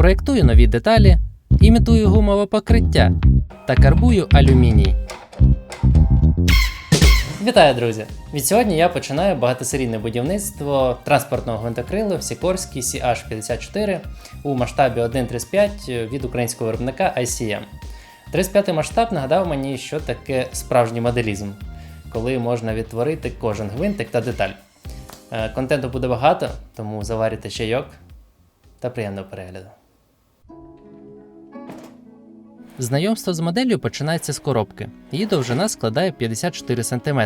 Проєктую нові деталі, імітую гумове покриття та карбую алюміній. Вітаю, друзі! Від сьогодні я починаю багатосерійне будівництво транспортного гвинтокрилу Сікорський CH54 у масштабі 1.35 від українського виробника ICM. 35 масштаб нагадав мені, що таке справжній моделізм, коли можна відтворити кожен гвинтик та деталь. Е, Контенту буде багато, тому заварюйте чайок та приємного перегляду. Знайомство з моделлю починається з коробки. Її довжина складає 54 см.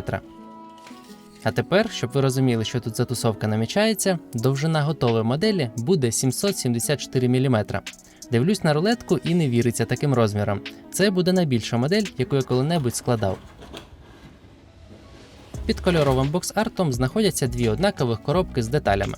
А тепер, щоб ви розуміли, що тут затусовка намічається, довжина готової моделі буде 774 мм. Дивлюсь на рулетку і не віриться таким розміром. Це буде найбільша модель, яку я коли-небудь складав. Під кольоровим бокс-артом знаходяться дві однакових коробки з деталями.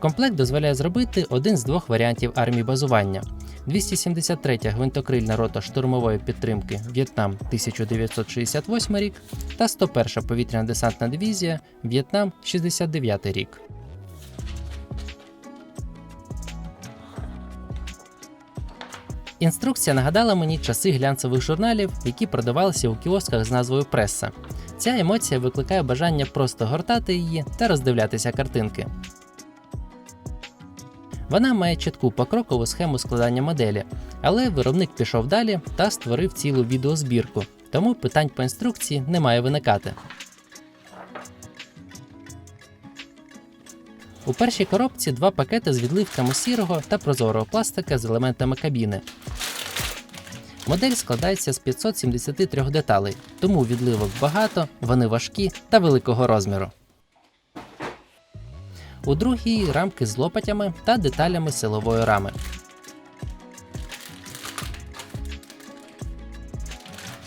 Комплект дозволяє зробити один з двох варіантів армії базування. 273 гвинтокрильна рота штурмової підтримки В'єтнам 1968 рік та 101 повітряна десантна дивізія В'єтнам 69 рік. Інструкція нагадала мені часи глянцевих журналів, які продавалися у кіосках з назвою Преса. Ця емоція викликає бажання просто гортати її та роздивлятися картинки. Вона має чітку покрокову схему складання моделі, але виробник пішов далі та створив цілу відеозбірку, тому питань по інструкції не має виникати. У першій коробці два пакети з відливками сірого та прозорого пластика з елементами кабіни. Модель складається з 573 деталей, тому відливок багато, вони важкі та великого розміру. У другій рамки з лопатями та деталями силової рами.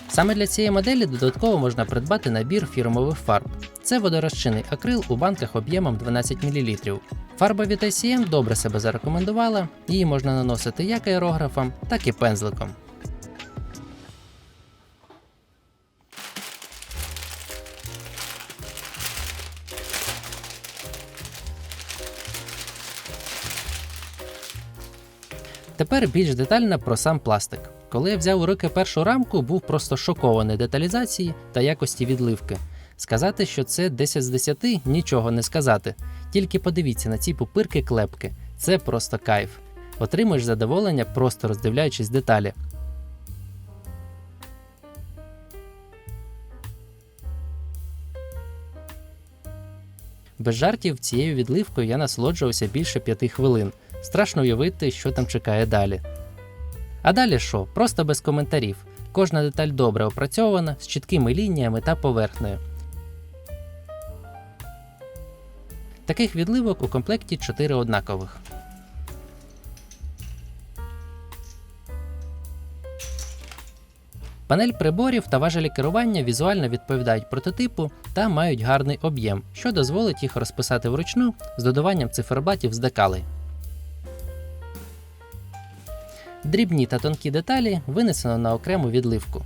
Саме для цієї моделі додатково можна придбати набір фірмових фарб. Це водорозчинний акрил у банках об'ємом 12 мл. Фарба від ICM добре себе зарекомендувала, її можна наносити як аерографом, так і пензликом. Тепер більш детально про сам пластик. Коли я взяв у руки першу рамку, був просто шокований деталізації та якості відливки. Сказати, що це 10 з 10 нічого не сказати. Тільки подивіться на ці пупирки клепки. Це просто кайф. Отримуєш задоволення, просто роздивляючись деталі. Без жартів цією відливкою я насолоджувався більше п'яти хвилин. Страшно уявити, що там чекає далі. А далі що? Просто без коментарів. Кожна деталь добре опрацьована, з чіткими лініями та поверхнею. Таких відливок у комплекті 4 однакових. Панель приборів та важелі керування візуально відповідають прототипу та мають гарний об'єм, що дозволить їх розписати вручну з додаванням циферблатів з декалей. Дрібні та тонкі деталі винесено на окрему відливку.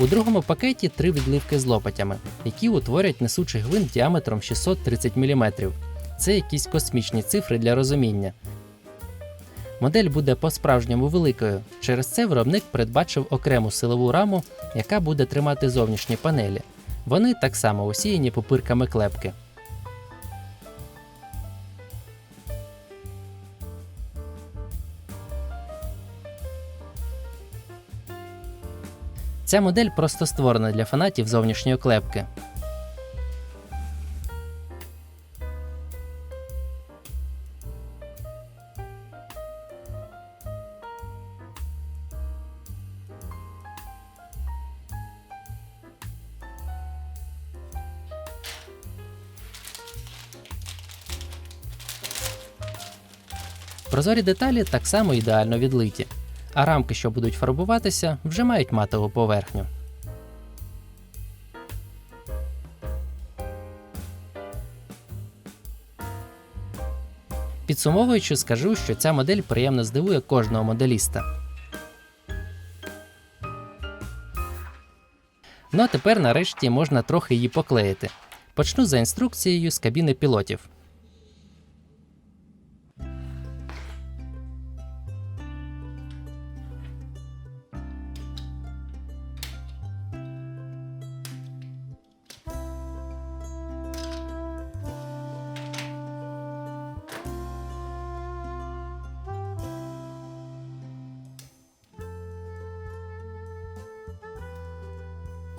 У другому пакеті три відливки з лопатями, які утворять несучий гвинт діаметром 630 мм. Це якісь космічні цифри для розуміння. Модель буде по-справжньому великою. Через це виробник передбачив окрему силову раму, яка буде тримати зовнішні панелі. Вони так само осіяні пупирками клепки. Ця модель просто створена для фанатів зовнішньої клепки. Прозорі деталі так само ідеально відлиті, а рамки, що будуть фарбуватися, вже мають матову поверхню. Підсумовуючи, скажу, що ця модель приємно здивує кожного моделіста. Ну а тепер нарешті можна трохи її поклеїти. Почну за інструкцією з кабіни пілотів.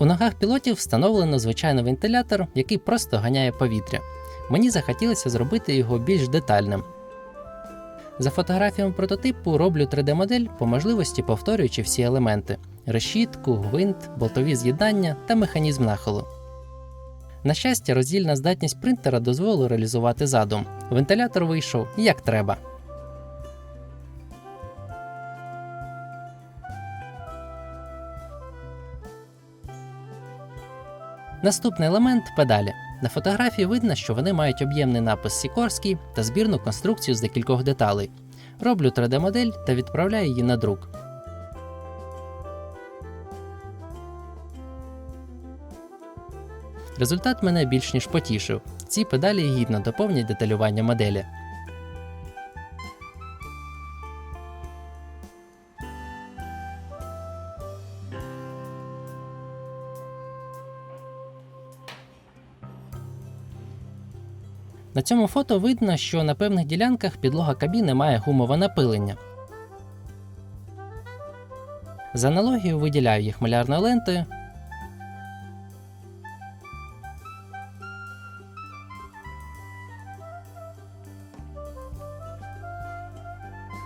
У ногах пілотів встановлено звичайний вентилятор, який просто ганяє повітря. Мені захотілося зробити його більш детальним. За фотографіями прототипу роблю 3D-модель, по можливості повторюючи всі елементи: решітку, гвинт, болтові з'єднання та механізм нахилу. На щастя, роздільна здатність принтера дозволила реалізувати задум. Вентилятор вийшов як треба. Наступний елемент педалі. На фотографії видно, що вони мають об'ємний напис Сікорський та збірну конструкцію з декількох деталей. Роблю 3D-модель та відправляю її на друк. Результат мене більш ніж потішив. Ці педалі гідно доповнять деталювання моделі. Цьому фото видно, що на певних ділянках підлога кабіни має гумове напилення. За аналогією виділяю їх малярною лентою.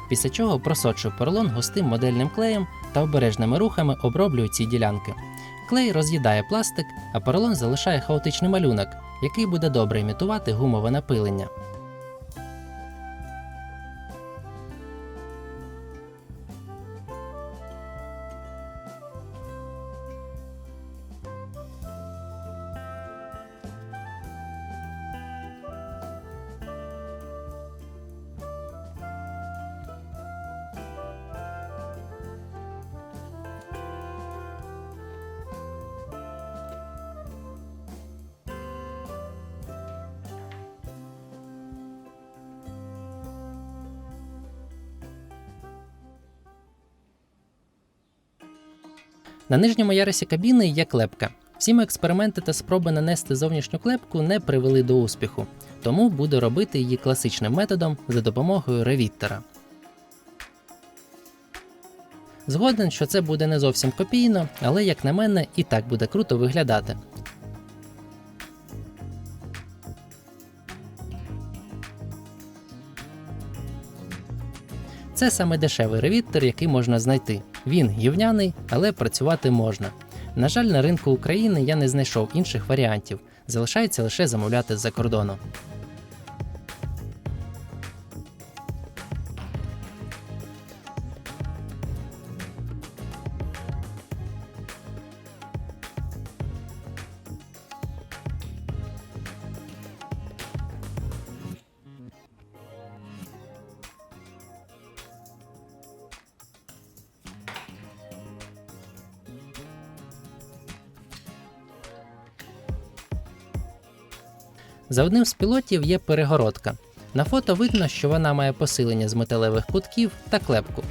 Після чого просочую поролон густим модельним клеєм та обережними рухами оброблюю ці ділянки. Клей роз'їдає пластик, а поролон залишає хаотичний малюнок, який буде добре імітувати гумове напилення. На нижньому ярусі кабіни є клепка. Всі мої експерименти та спроби нанести зовнішню клепку не привели до успіху, тому буду робити її класичним методом за допомогою ревіттера. Згоден, що це буде не зовсім копійно, але, як на мене, і так буде круто виглядати. Це саме дешевий ревіттер, який можна знайти. Він гівняний, але працювати можна. На жаль, на ринку України я не знайшов інших варіантів. Залишається лише замовляти з-за кордону. За одним з пілотів є перегородка. На фото видно, що вона має посилення з металевих кутків та клепку.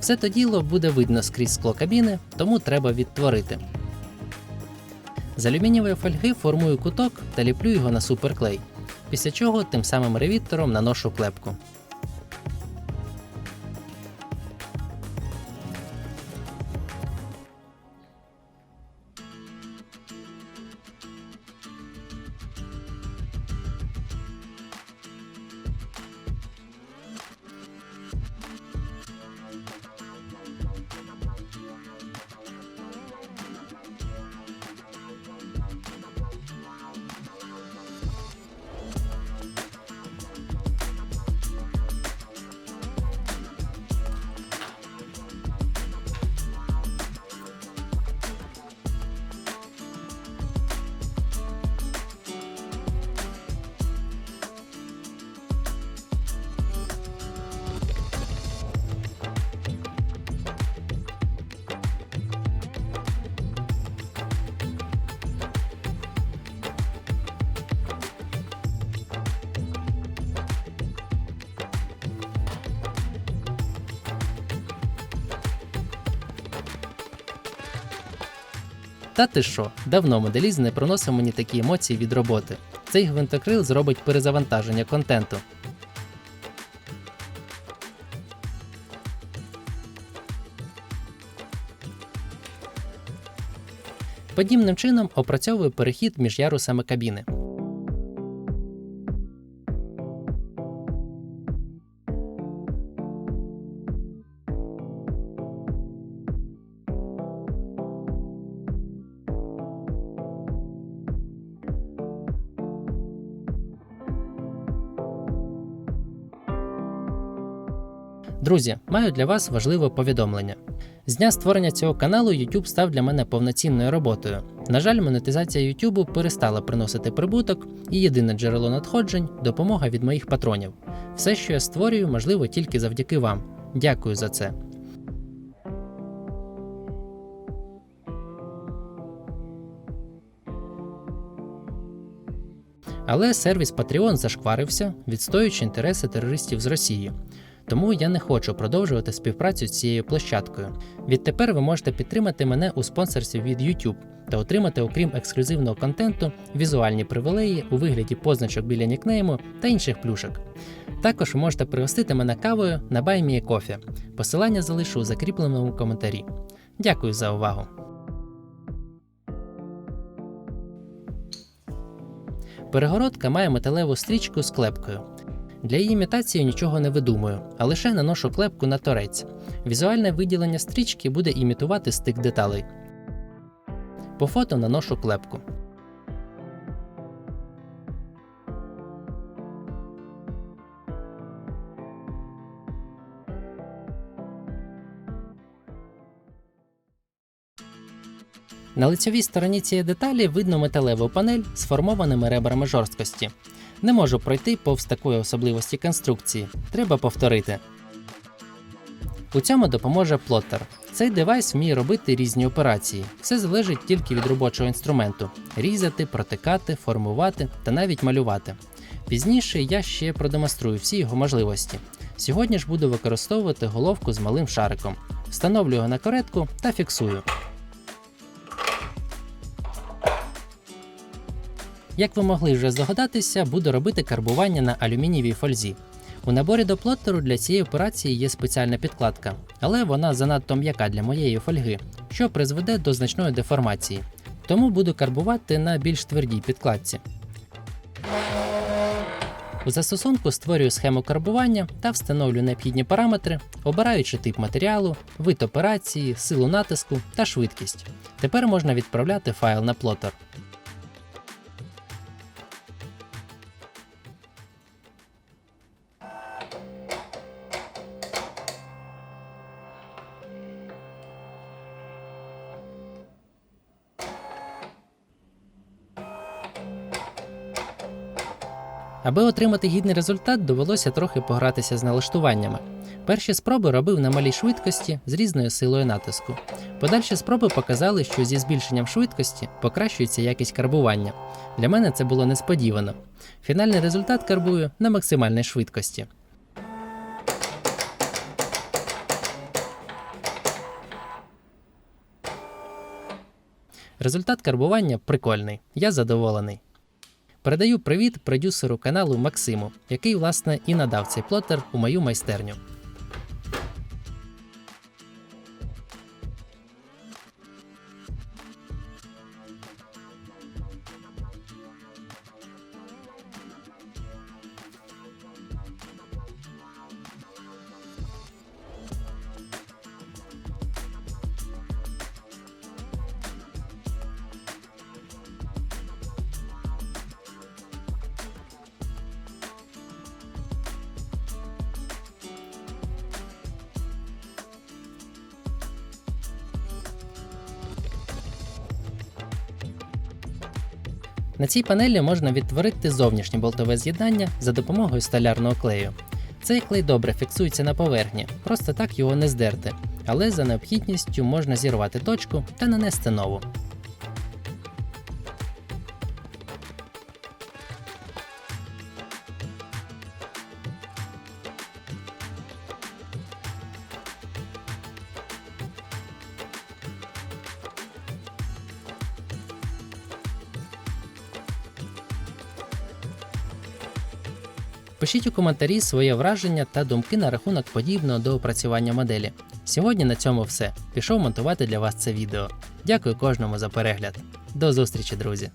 Все то діло буде видно скрізь скло кабіни, тому треба відтворити. З алюмінієвої фольги формую куток та ліплю його на суперклей, після чого тим самим ревіттором наношу клепку. Та ти що, давно моделізм не приносив мені такі емоції від роботи. Цей гвинтокрил зробить перезавантаження контенту. Подібним чином опрацьовую перехід між ярусами кабіни. Друзі, маю для вас важливе повідомлення. З дня створення цього каналу YouTube став для мене повноцінною роботою. На жаль, монетизація YouTube перестала приносити прибуток, і єдине джерело надходжень допомога від моїх патронів. Все, що я створюю, можливо тільки завдяки вам. Дякую за це. Але сервіс Patreon зашкварився, відстоюючи інтереси терористів з Росії. Тому я не хочу продовжувати співпрацю з цією площадкою. Відтепер ви можете підтримати мене у спонсорстві від YouTube та отримати, окрім ексклюзивного контенту, візуальні привілеї у вигляді позначок біля нікнейму та інших плюшок. Також ви можете пригостити мене кавою на BuyMeACoffee. Посилання залишу у закріпленому коментарі. Дякую за увагу! Перегородка має металеву стрічку з клепкою. Для її імітації нічого не видумую, а лише наношу клепку на торець. Візуальне виділення стрічки буде імітувати стик деталей. По фото наношу клепку. На лицьовій стороні цієї деталі видно металеву панель з формованими ребрами жорсткості. Не можу пройти повз такої особливості конструкції. Треба повторити. У цьому допоможе плоттер. Цей девайс вміє робити різні операції. Все залежить тільки від робочого інструменту: різати, протикати, формувати та навіть малювати. Пізніше я ще продемонструю всі його можливості. Сьогодні ж буду використовувати головку з малим шариком. Встановлю його на каретку та фіксую. Як ви могли вже здогадатися, буду робити карбування на алюмінієвій фользі. У наборі до плоттеру для цієї операції є спеціальна підкладка, але вона занадто м'яка для моєї фольги, що призведе до значної деформації. Тому буду карбувати на більш твердій підкладці. У застосунку створюю схему карбування та встановлю необхідні параметри, обираючи тип матеріалу, вид операції, силу натиску та швидкість. Тепер можна відправляти файл на плотер. Аби отримати гідний результат, довелося трохи погратися з налаштуваннями. Перші спроби робив на малій швидкості з різною силою натиску. Подальші спроби показали, що зі збільшенням швидкості покращується якість карбування. Для мене це було несподівано. Фінальний результат карбую на максимальній швидкості. Результат карбування прикольний, я задоволений. Передаю привіт продюсеру каналу Максиму, який, власне, і надав цей плотер у мою майстерню. На цій панелі можна відтворити зовнішнє болтове з'єднання за допомогою столярного клею. Цей клей добре фіксується на поверхні, просто так його не здерти, але за необхідністю можна зірвати точку та нанести нову. Пишіть у коментарі своє враження та думки на рахунок подібного до опрацювання моделі. Сьогодні на цьому все. Пішов монтувати для вас це відео. Дякую кожному за перегляд. До зустрічі, друзі!